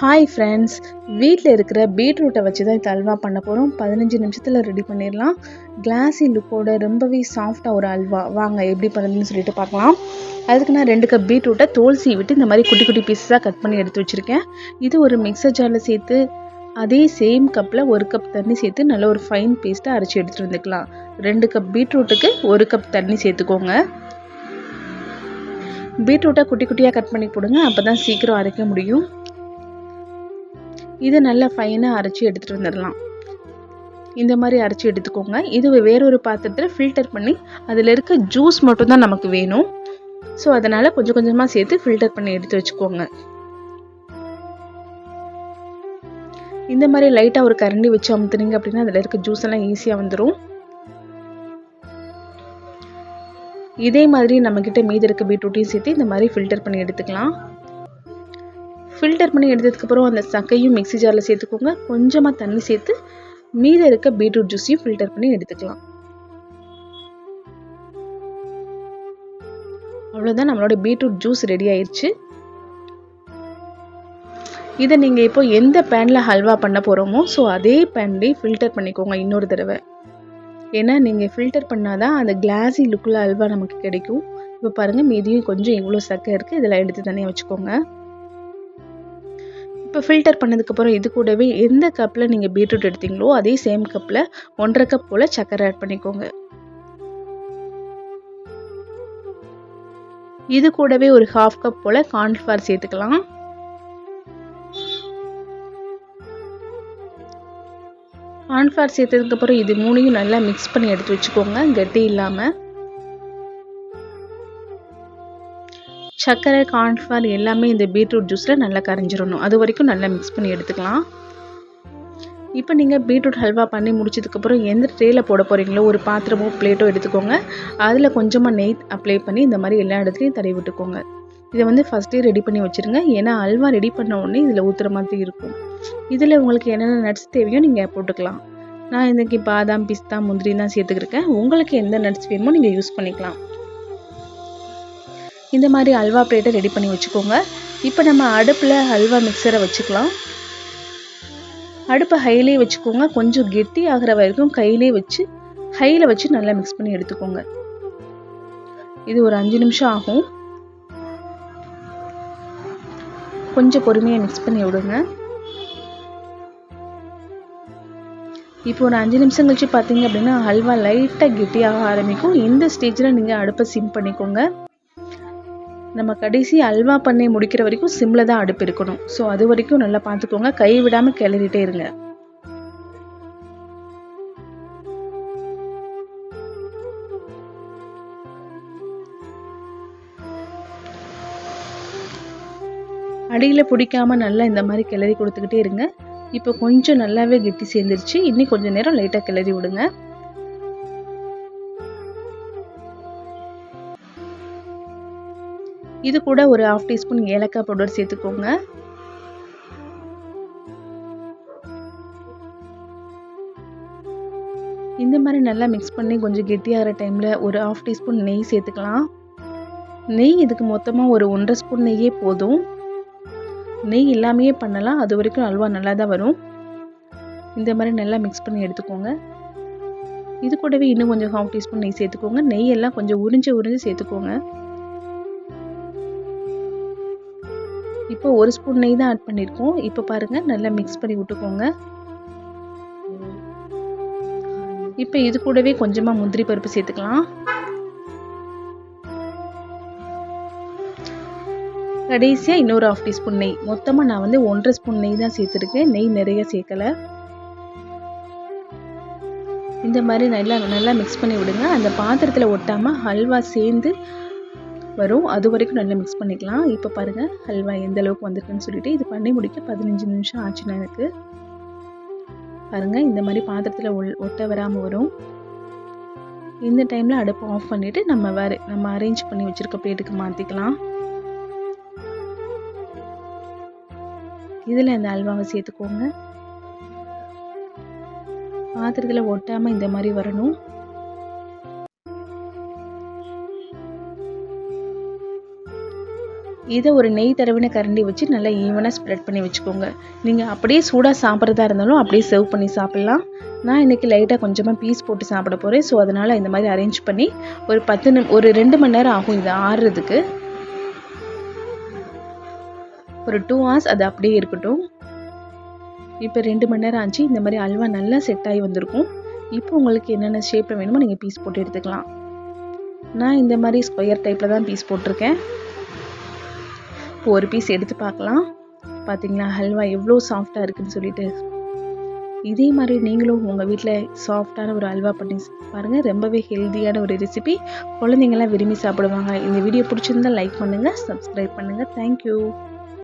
Hi friends வீட்டில் இருக்கிற பீட்ரூட்டை வச்சு தான் அல்வா பண்ண போகிறோம் பதினஞ்சு நிமிஷத்தில் ரெடி பண்ணிடலாம். கிளாஸி லுக்கோட ரொம்பவே சாஃப்டாக ஒரு அல்வா. வாங்க எப்படி பண்ணுதுன்னு சொல்லிட்டு பார்க்கலாம். அதுக்கு நான் ரெண்டு கப் பீட்ரூட்டை தோல் சீவிட்டு இந்த மாதிரி குட்டி குட்டி பீஸஸாக கட் பண்ணி எடுத்து வச்சுருக்கேன். இது ஒரு மிக்சர் ஜாரில் சேர்த்து அதே சேம் கப்பில் ஒரு கப் தண்ணி சேர்த்து நல்ல ஒரு ஃபைன் பேஸ்ட்டாக அரைச்சி எடுத்துகிட்டு வந்துக்கலாம். ரெண்டு கப் பீட்ரூட்டுக்கு ஒரு கப் தண்ணி சேர்த்துக்கோங்க. பீட்ரூட்டை குட்டி குட்டியாக கட் பண்ணி போடுங்க அப்போ தான் சீக்கிரம் அரைக்க முடியும். இதை நல்லா ஃபைனாக அரைச்சி எடுத்துகிட்டு வந்துடலாம். இந்த மாதிரி அரைச்சி எடுத்துக்கோங்க. இது வேறொரு பாத்திரத்தில் ஃபில்டர் பண்ணி அதில் இருக்க ஜூஸ் மட்டும் தான் நமக்கு வேணும். ஸோ அதனால் கொஞ்சம் கொஞ்சமாக சேர்த்து ஃபில்டர் பண்ணி எடுத்து வச்சுக்கோங்க. இந்த மாதிரி லைட்டாக ஒரு கரண்டி வச்சு அமுத்துனீங்க அப்படின்னா அதில் இருக்க ஜூஸ் எல்லாம் ஈஸியாக வந்துடும் இதே மாதிரி நம்மக்கிட்ட மீதி இருக்க பீட்ரூட்டையும் சேர்த்து இந்த மாதிரி ஃபில்டர் பண்ணி எடுத்துக்கலாம். ஃபில்டர் பண்ணி எடுத்ததுக்கப்புறம் அந்த சக்கையும் மிக்ஸி ஜாரில் சேர்த்துக்கோங்க. கொஞ்சமாக தண்ணி சேர்த்து மீதி இருக்க பீட்ரூட் ஜூஸையும் ஃபில்டர் பண்ணி எடுத்துக்கலாம். அவ்வளோதான் நம்மளோட பீட்ரூட் ஜூஸ் ரெடி ஆயிடுச்சு இதை நீங்கள் இப்போ எந்த பேனில் ஹல்வா பண்ண போகிறோமோ ஸோ அதே பேன்லேயே ஃபில்டர் பண்ணிக்கோங்க இன்னொரு தடவை. ஏன்னா நீங்கள் ஃபில்டர் பண்ணால் தான் அந்த கிளாஸி லுக்கில் அல்வா நமக்கு கிடைக்கும். இப்போ பாருங்கள் மீதியும் கொஞ்சம் இவ்வளோ சக்கை இருக்குது இதெல்லாம் எடுத்து தனியாக வச்சுக்கோங்க. இப்போ ஃபில்டர் பண்ணதுக்கப்புறம் இது கூடவே எந்த கப்பில் நீங்கள் பீட்ரூட் எடுத்தீங்களோ அதே சேம் கப்பில் ஒன்றரை கப் போல் சக்கரை ஆட் பண்ணிக்கோங்க. இது கூடவே ஒரு ஹாஃப் கப் போல் கார்ன்ஃப்ளவர் சேர்த்துக்கலாம். கார்ன்ஃப்ளவர் சேர்த்ததுக்கப்புறம் இது மூணையும் நல்லா மிக்ஸ் பண்ணி எடுத்து வச்சுக்கோங்க கட்டி இல்லாமல் சர்க்கரை கார்ன்ஃப்ளவர் எல்லாமே இந்த பீட்ரூட் ஜூஸில் நல்லா கரைஞ்சிடணும் அது வரைக்கும் நல்லா மிக்ஸ் பண்ணி எடுத்துக்கலாம். இப்போ நீங்கள் பீட்ரூட் ஹல்வா பண்ணி முடிச்சதுக்கப்புறம் எந்த ட்ரேயில் போட போகிறீங்களோ ஒரு பாத்திரமோ பிளேட்டோ எடுத்துக்கோங்க. அதில் கொஞ்சமாக நெய் அப்ளை பண்ணி இந்த மாதிரி எல்லா இடத்துலையும் தடவி விட்டுக்கோங்க. இதை வந்து ஃபஸ்ட்டே ரெடி பண்ணி வச்சுருங்க. ஏன்னா அல்வா ரெடி பண்ண உடனே இதில் ஊற்றுற மாதிரி இருக்கும். இதில் உங்களுக்கு என்னென்ன நட்ஸ் தேவையோ நீங்கள் போட்டுக்கலாம். நான் இன்றைக்கி பாதாம் பிஸ்தா முந்திரி தான் சேர்த்துக்கிருக்கேன். உங்களுக்கு எந்த நட்ஸ் வேணுமோ நீங்கள் யூஸ் பண்ணிக்கலாம். இந்த மாதிரி அல்வா பிளேட்டை ரெடி பண்ணி வச்சுக்கோங்க. இப்போ நம்ம அடுப்பில் அல்வா மிக்சரை வச்சுக்கலாம். அடுப்பை ஹையிலே வச்சுக்கோங்க. கொஞ்சம் கெட்டி ஆகிற வரைக்கும் கையிலே வச்சு ஹையில் வச்சு நல்லா மிக்ஸ் பண்ணி எடுத்துக்கோங்க. இது ஒரு அஞ்சு நிமிஷம் ஆகும். கொஞ்சம் பொறுமையாக மிக்ஸ் பண்ணி விடுங்க. இப்போ ஒரு அஞ்சு நிமிஷம் கழிச்சு பார்த்தீங்க அப்படின்னா ஹல்வா லைட்டாக கெட்டியாக ஆரம்பிக்கும். இந்த ஸ்டேஜில் நீங்கள் அடுப்பை சிம் பண்ணிக்கோங்க. நம்ம கடைசி அல்வா பண்ணி முடிக்கிற வரைக்கும் சிம்மில் தான் அடுப்பு இருக்கணும். ஸோ அது வரைக்கும் நல்லா பார்த்துக்கோங்க. கை விடாமல் கிளறிட்டே இருங்க. அடியில் பிடிக்காம நல்லா இந்த மாதிரி கிளறி கொடுத்துக்கிட்டே இருங்க. இப்போ கொஞ்சம் நல்லாவே கெட்டி சேர்ந்துருச்சு. இன்னும் கொஞ்சம் நேரம் லைட்டாக கிளறி விடுங்க. இது கூட ஒரு ஹாஃப் டீஸ்பூன் ஏலக்காய் பவுடர் சேர்த்துக்கோங்க. இந்த மாதிரி நல்லா மிக்ஸ் பண்ணி கொஞ்சம் கெட்டியாகிற டைமில் ஒரு ஹாஃப் டீஸ்பூன் நெய் சேர்த்துக்கலாம். நெய் இதுக்கு மொத்தமாக ஒரு ஒன்றரை ஸ்பூன் நெய்யே போதும். நெய் இல்லாமையே பண்ணலாம். அது வரைக்கும் அல்வா நல்லா தான் வரும். இந்த மாதிரி நல்லா மிக்ஸ் பண்ணி எடுத்துக்கோங்க. இது கூடவே இன்னும் கொஞ்சம் ஹாஃப் டீஸ்பூன் நெய் சேர்த்துக்கோங்க. நெய் எல்லாம் கொஞ்சம் உறிஞ்சு உறிஞ்சு சேர்த்துக்கோங்க. இப்போ ஒரு ஸ்பூன் நெய் தான் ஆட் பண்ணியிருக்கோம் இப்போ பாருங்கள் நல்லா மிக்ஸ் பண்ணி விட்டுக்கோங்க. இப்போ இது கூடவே கொஞ்சமாக முந்திரி பருப்பு சேர்த்துக்கலாம். கடைசியாக இன்னொரு ஆஃப் டீஸ்பூன் நெய். மொத்தமாக நான் வந்து ஒன்றரை ஸ்பூன் நெய் தான் சேர்த்துருக்கேன். நெய் நிறைய சேர்க்கலை. இந்த மாதிரி நல்லா நல்லா மிக்ஸ் பண்ணி விடுங்க. அந்த பாத்திரத்தில் ஒட்டாமல் ஹல்வா சேர்ந்து வரும். அது வரைக்கும் நல்லா மிக்ஸ் பண்ணிக்கலாம். இப்போ பாருங்கள் ஹல்வா எந்த அளவுக்கு வந்திருக்குன்னு சொல்லிட்டு இது பண்ணி முடிக்க பதினஞ்சு நிமிஷம் ஆச்சுன்னா எனக்கு. பாருங்கள் இந்த மாதிரி பாத்திரத்தில் ஒட்ட வராமல் வரும். இந்த டைமில் அடுப்பை ஆஃப் பண்ணிவிட்டு நம்ம வேறு நம்ம அரேஞ்ச் பண்ணி வச்சுருக்க பிளேட்டுக்கு மாற்றிக்கலாம் இதில் இந்த அல்வாவை சேர்த்துக்கோங்க. பாத்திரத்தில் ஒட்டாமல் இந்த மாதிரி வரணும். இதை ஒரு நெய் தடவின கரண்டி வச்சு நல்லா ஈவனாக ஸ்ப்ரெட் பண்ணி வச்சுக்கோங்க. நீங்கள் அப்படியே சூடாக சாப்பிட்றதா இருந்தாலும் அப்படியே சர்வ் பண்ணி சாப்பிட்லாம். நான் இன்றைக்கி லைட்டாக கொஞ்சமாக பீஸ் போட்டு சாப்பிட போகிறேன் ஸோ அதனால் இந்த மாதிரி அரேஞ்ச் பண்ணி ஒரு பத்து நிமி ஒரு ரெண்டு மணி நேரம் ஆகும் இது ஆறுறதுக்கு. ஒரு டூ ஹவர்ஸ் அது அப்படியே இருக்கட்டும். இப்போ ரெண்டு மணி நேரம் ஆச்சு. இந்த மாதிரி அல்வா நல்லா செட் ஆகி வந்திருக்கும். இப்போ உங்களுக்கு என்னென்ன ஷேப்பில் வேணுமோ நீங்கள் பீஸ் போட்டு எடுத்துக்கலாம். நான் இந்த மாதிரி ஸ்கொயர் டைப்பில் தான் பீஸ் போட்டிருக்கேன். ஒரு பீஸ் எடுத்து பார்க்கலாம். பார்த்தீங்களா ஹல்வா எவ்வளோ சாஃப்டாக இருக்குதுன்னு சொல்லிட்டு. இதே மாதிரி நீங்களும் உங்கள் வீட்டில் சாஃப்டான ஒரு அல்வா பண்ணி பாருங்கள் ரொம்பவே ஹெல்த்தியான ஒரு ரெசிபி குழந்தைங்கள்லாம் விரும்பி சாப்பிடுவாங்க. இந்த வீடியோ பிடிச்சிருந்தா லைக் பண்ணுங்கள் சப்ஸ்கிரைப் பண்ணுங்கள் தேங்க்யூ